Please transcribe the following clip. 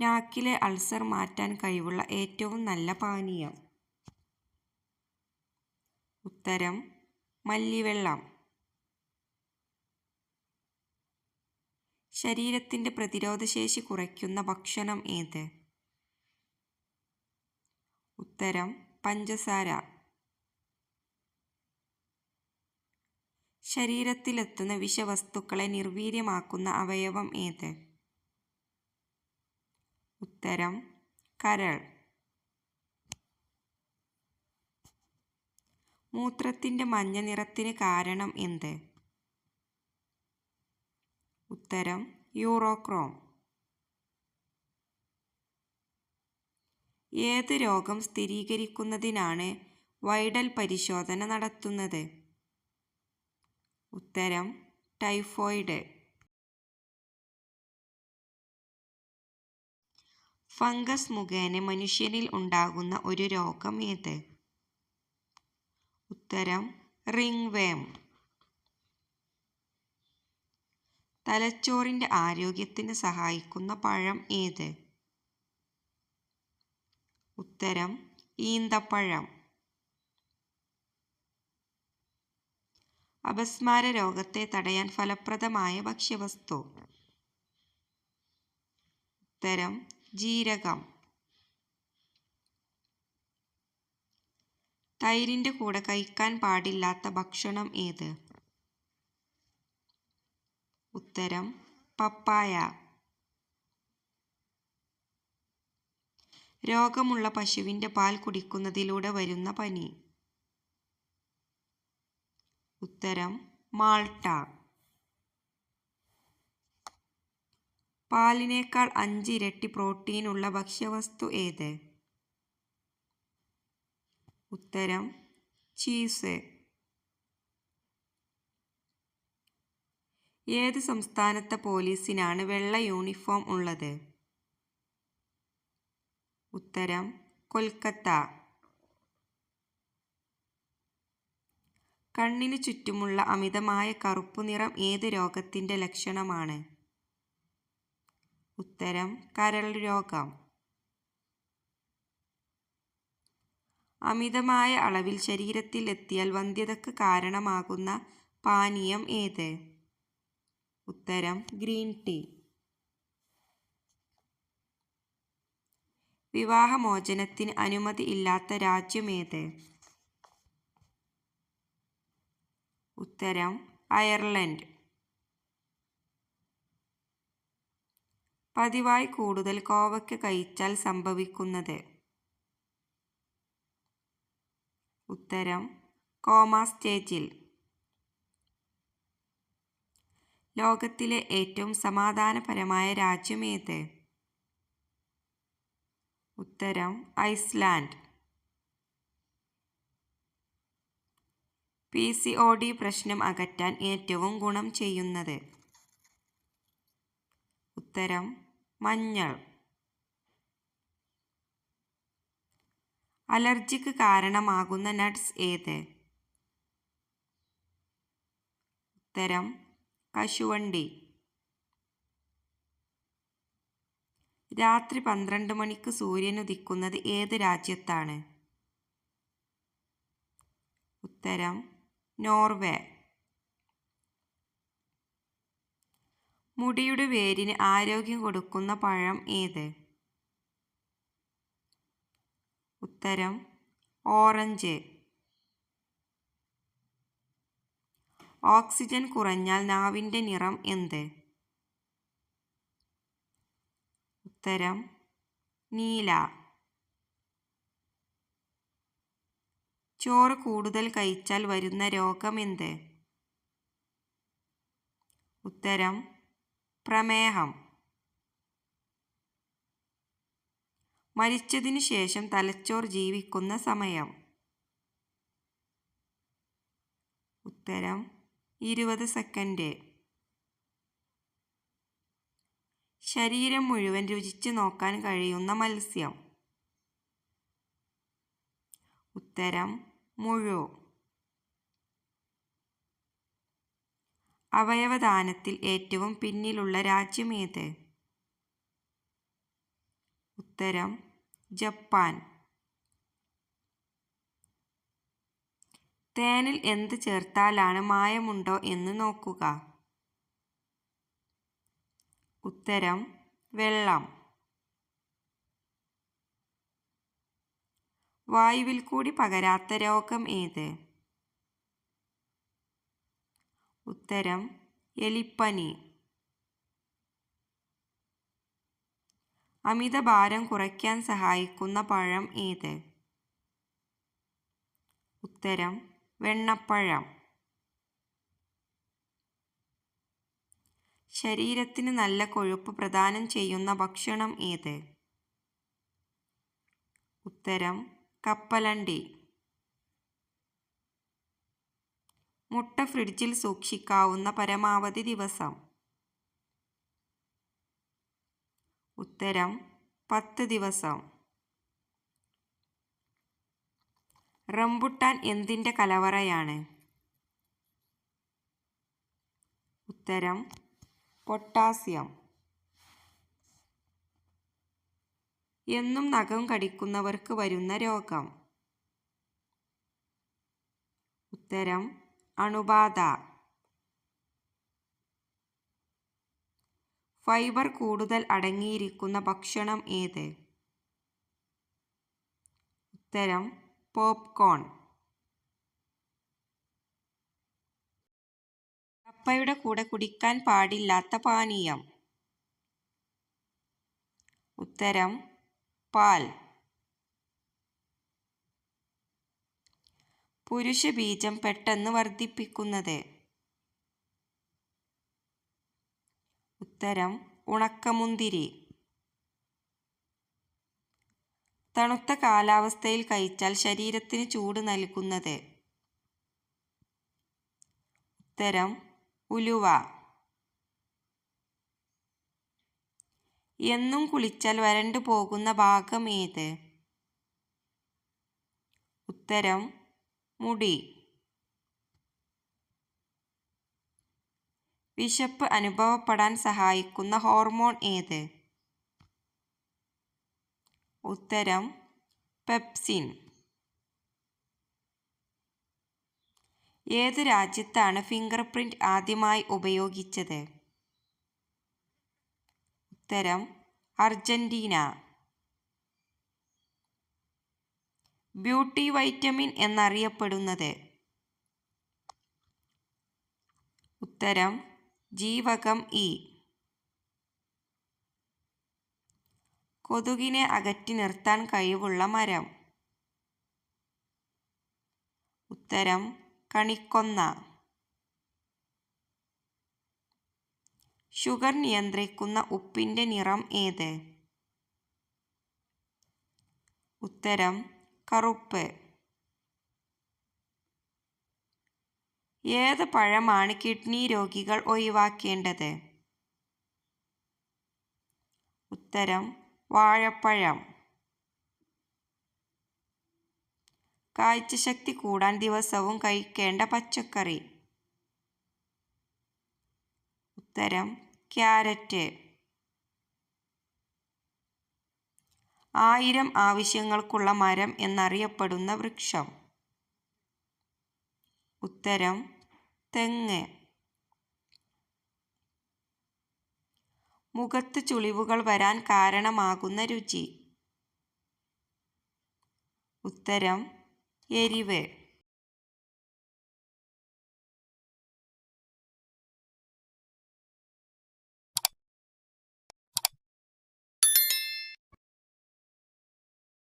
നാക്കിലെ ulcer മാറ്റാൻ കഴിവുള്ള ഏറ്റവും നല്ല പാനീയം. ഉത്തരം മല്ലിവെള്ളം. ശരീരത്തിന്റെ പ്രതിരോധശേഷി കുറയ്ക്കുന്ന ഭക്ഷണം ഏത്? ഉത്തരം പഞ്ചസാര. ശരീരത്തിലെത്തുന്ന വിഷവസ്തുക്കളെ നിർവീര്യമാക്കുന്ന അവയവം ഏത്? ഉത്തരം കരൾ. മൂത്രത്തിന്റെ മഞ്ഞ നിറത്തിന് കാരണം എന്ത്? ഉത്തരം യൂറോക്രോം. ഏത് രോഗം സ്ഥിരീകരിക്കുന്നതിനാണ് വൈഡൽ പരിശോധന നടത്തുന്നത്? ഉത്തരം ടൈഫോയിഡ്. ഫംഗസ് മുഖേന മനുഷ്യനിൽ ഉണ്ടാകുന്ന ഒരു രോഗം ഏത്? ഉത്തരം റിംഗ്വേം തലച്ചോറിന്റെ ആരോഗ്യത്തിന് സഹായിക്കുന്ന പഴം ഏത്? ഉത്തരം ഈന്തപ്പഴം. അപസ്മാര രോഗത്തെ തടയാൻ ഫലപ്രദമായ ഭക്ഷ്യവസ്തു. ഉത്തരം ജീരകം. തൈരിന്റെ കൂടെ കഴിക്കാൻ പാടില്ലാത്ത ഭക്ഷണം ഏത്? ഉത്തരം പപ്പായ. രോഗമുള്ള പശുവിന്റെ പാൽ കുടിക്കുന്നതിലൂടെ വരുന്ന പനി. ഉത്തരം മാൾട്ട. പാലിനേക്കാൾ പ്രോട്ടീൻ ഉള്ള ഭക്ഷ്യവസ്തു ഏത്? ഉത്തരം ചീസ്. ഏത് സംസ്ഥാനത്തെ പോലീസിനാണ് വെള്ള യൂണിഫോം ഉള്ളത്? ഉത്തരം കൊൽക്കത്ത. കണ്ണിന് ചുറ്റുമുള്ള അമിതമായ കറുപ്പു നിറം ഏത് രോഗത്തിന്റെ ലക്ഷണമാണ്? ഉത്തരം കരൾ രോഗം. അമിതമായ അളവിൽ ശരീരത്തിൽ എത്തിയാൽ വന്ധ്യതക്ക് കാരണമാകുന്ന പാനീയം ഏത്? ഉത്തരം ഗ്രീൻ ടീ. വിവാഹമോചനത്തിന് അനുമതി ഇല്ലാത്ത രാജ്യമേത് ഉത്തരം അയർലൻഡ്. പതിവായി കൂടുതൽ കോവയ്ക്ക കഴിച്ചാൽ സംഭവിക്കുന്നത്. ഉത്തരം കോമ സ്റ്റേജിൽ. ലോകത്തിലെ ഏറ്റവും സമാധാനപരമായ രാജ്യം ഏത്? ഉത്തരം Iceland. P C O D പ്രശ്നം അകറ്റാൻ ഏറ്റവും ഗുണം ചെയ്യുന്നത്. ഉത്തരം മഞ്ഞൾ. അലർജിക്ക് കാരണമാകുന്ന നട്ട്സ് ഏത്? ഉത്തരം കശുവണ്ടി. രാത്രി പന്ത്രണ്ട് മണിക്ക് സൂര്യൻ ഉദിക്കുന്നത് ഏത് രാജ്യത്താണ്? ഉത്തരം നോർവേ. മുടിയുടെ വേരിന് ആരോഗ്യം കൊടുക്കുന്ന പഴം ഏത്? ഉത്തരം ഓറഞ്ച്. ഓക്സിജൻ കുറഞ്ഞാൽ നാവിന്റെ നിറം എന്ത്? ഉത്തരം നീല. ചോറ് കൂടുതൽ കഴിച്ചാൽ വരുന്ന രോഗം എന്ത്? ഉത്തരം പ്രമേഹം. മരിച്ചതിനു ശേഷം തലച്ചോർ ജീവിക്കുന്ന സമയം. ഉത്തരം ഇരുപത് സെക്കൻഡ്. ശരീരം മുഴുവൻ രുചിച്ചു നോക്കാൻ കഴിയുന്ന മത്സ്യം. ഉത്തരം മുഴു. അവയവദാനത്തിൽ ഏറ്റവും പിന്നിലുള്ള രാജ്യമേത് ഉത്തരം ജപ്പാൻ. തേനിൽ എന്ത് ചേർത്താലാണ് മായമുണ്ടോ എന്ന് നോക്കുക. ഉത്തരം വെള്ളം. വായുവിൽ കൂടി പകരാത്ത രോഗം ഏത്? ഉത്തരം എലിപ്പനി. അമിത ഭാരം കുറയ്ക്കാൻ സഹായിക്കുന്ന പഴം ഏത്? ഉത്തരം വെണ്ണപ്പഴം. ശരീരത്തിന് നല്ല കൊഴുപ്പ് പ്രദാനം ചെയ്യുന്ന ഭക്ഷണം ഏത്? ഉത്തരം കപ്പലണ്ടി. മുട്ട ഫ്രിഡ്ജിൽ സൂക്ഷിക്കാവുന്ന പരമാവധി ദിവസം. ഉത്തരം പത്ത് ദിവസം. റംബുട്ടാൻ എന്തിന്റെ കലവറയാണ്? ഉത്തരം പൊട്ടാസ്യം. എന്നും നഖം കടിക്കുന്നവർക്ക് വരുന്ന രോഗം. ഉത്തരം അണുബാധ. ഫൈബർ കൂടുതൽ അടങ്ങിയിരിക്കുന്ന ഭക്ഷണം ഏത്? ഉത്തരം പോപ്കോൺ. കപ്പയുടെ കൂടെ കുടിക്കാൻ പാടില്ലാത്ത പാനീയം. ഉത്തരം പാൽ. പുരുഷബീജം പെട്ടെന്ന് വർദ്ധിപ്പിക്കുന്നത്. ഉത്തരം ഉണക്കമുന്തിരി. തണുത്ത കാലാവസ്ഥയിൽ കഴിച്ചാൽ ശരീരത്തിന് ചൂട് നൽകുന്നത്. ഉത്തരം ഉലുവ. എന്നും കുളിച്ചാൽ വരണ്ടു പോകുന്ന ഭാഗം ഏത്? ഉത്തരം മുടി. വിശപ്പ് അനുഭവപ്പെടാൻ സഹായിക്കുന്ന ഹോർമോൺ ഏത്? ഉത്തരം പെപ്സിൻ. ഏത് രാജ്യത്താണ് ഫിംഗർ പ്രിന്റ് ആദ്യമായി ഉപയോഗിച്ചത്? ഉത്തരം അർജന്റീന. ബ്യൂട്ടി വൈറ്റമിൻ എന്നറിയപ്പെടുന്നത്. ഉത്തരം ജീവകം ഇ. കൊതുകിനെ അകറ്റി നിർത്താൻ കഴിവുള്ള മരം. ഉത്തരം കണിക്കൊന്ന. ഷുഗർ നിയന്ത്രിക്കുന്ന ഉപ്പിന്റെ നിറം ഏത്? ഉത്തരം കറുപ്പ്. ഏത് പഴമാണ് കിഡ്നി രോഗികൾ ഒഴിവാക്കേണ്ടത്? ഉത്തരം വാഴപ്പഴം. കാഴ്ചശക്തി കൂടാൻ ദിവസവും കഴിക്കേണ്ട പച്ചക്കറി. ഉത്തരം ക്യാരറ്റ്. ആയിരം ആവശ്യങ്ങൾക്കുള്ള മരം എന്നറിയപ്പെടുന്ന വൃക്ഷം. ഉത്തരം തെങ്ങ്. മുഖത്ത് ചുളിവുകൾ വരാൻ കാരണമാകുന്ന രുചി. ഉത്തരം എരിവ്.